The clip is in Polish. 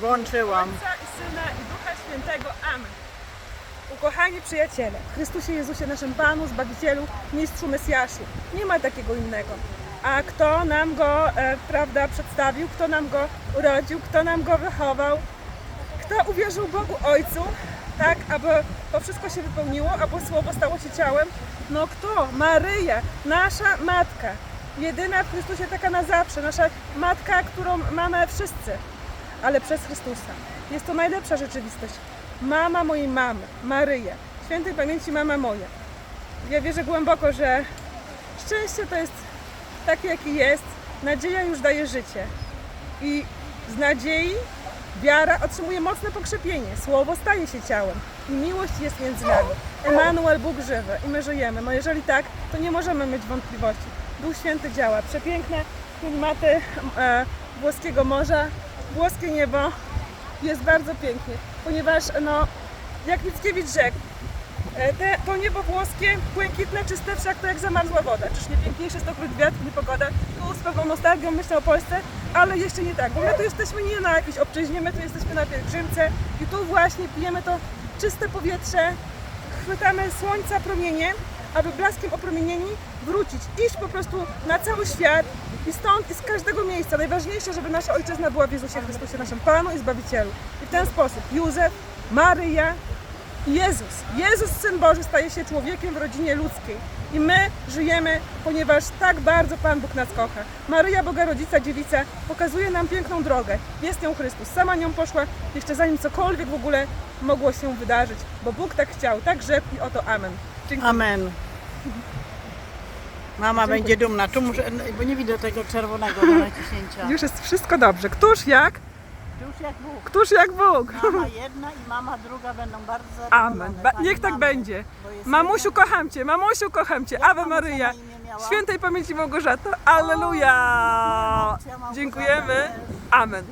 Włączyłam. Ojca i Syna i Ducha Świętego. Amen. Ukochani przyjaciele, Chrystusie Jezusie, naszym Panu, Zbawicielu, Mistrzu Mesjaszu. Nie ma takiego innego. A kto nam go, e, prawda, przedstawił, kto nam go urodził, kto nam go wychował, kto uwierzył Bogu Ojcu, tak, aby to wszystko się wypełniło, aby Słowo stało się ciałem? No kto? Maryja, nasza Matka. Jedyna w Chrystusie taka na zawsze, nasza Matka, którą mamy wszyscy, ale przez Chrystusa. Jest to najlepsza rzeczywistość. Mama mojej mamy, Maryja, świętej pamięci mama moja. Ja wierzę głęboko, że szczęście to jest takie, jaki jest. Nadzieja już daje życie. I z nadziei wiara otrzymuje mocne pokrzepienie. Słowo staje się ciałem. I miłość jest między nami. Emanuel, Bóg żywy. I my żyjemy. No jeżeli tak, to nie możemy mieć wątpliwości. Duch Święty działa. Przepiękne klimaty e, włoskiego morza, włoskie niebo. Jest bardzo pięknie, ponieważ no, jak Mickiewicz rzekł, E, Te, to niebo włoskie, błękitne, czyste, wszak to jak zamarzła woda. Czyż nie piękniejsze stokroć wiatr, nie pogoda? Tu z pewną nostalgią myślę o Polsce, ale jeszcze nie tak, bo my tu jesteśmy nie na jakiejś obczyźnie, my tu jesteśmy na pielgrzymce i tu właśnie pijemy to czyste powietrze, chwytamy słońca promienie, aby blaskiem opromienieni wrócić, iść po prostu na cały świat i stąd i z każdego miejsca. Najważniejsze, żeby nasza ojczyzna była w Jezusie Chrystusie, naszym Panu i Zbawicielu. I w ten sposób Józef, Maryja, Jezus, Jezus Syn Boży staje się człowiekiem w rodzinie ludzkiej. I my żyjemy, ponieważ tak bardzo Pan Bóg nas kocha. Maryja, Boga Rodzica, Dziewica, pokazuje nam piękną drogę. Jest nią Chrystus. Sama nią poszła jeszcze zanim cokolwiek w ogóle mogło się wydarzyć. Bo Bóg tak chciał, tak rzekł i oto Amen. Dziękuję. Amen. Mama będzie dumna. Tu muszę, bo nie widzę tego czerwonego do naciśnięcia. Już jest wszystko dobrze. Któż jak? Już jak Bóg. Któż jak Bóg? Mama jedna i mama druga będą bardzo. Amen. Ba- niech tak mamy, będzie. Mamusiu, jedna- kocham Cię, mamusiu, kocham Cię. Ave mamusia Maryja. Świętej pamięci Małgorzata. Alleluja. Dziękujemy. Amen.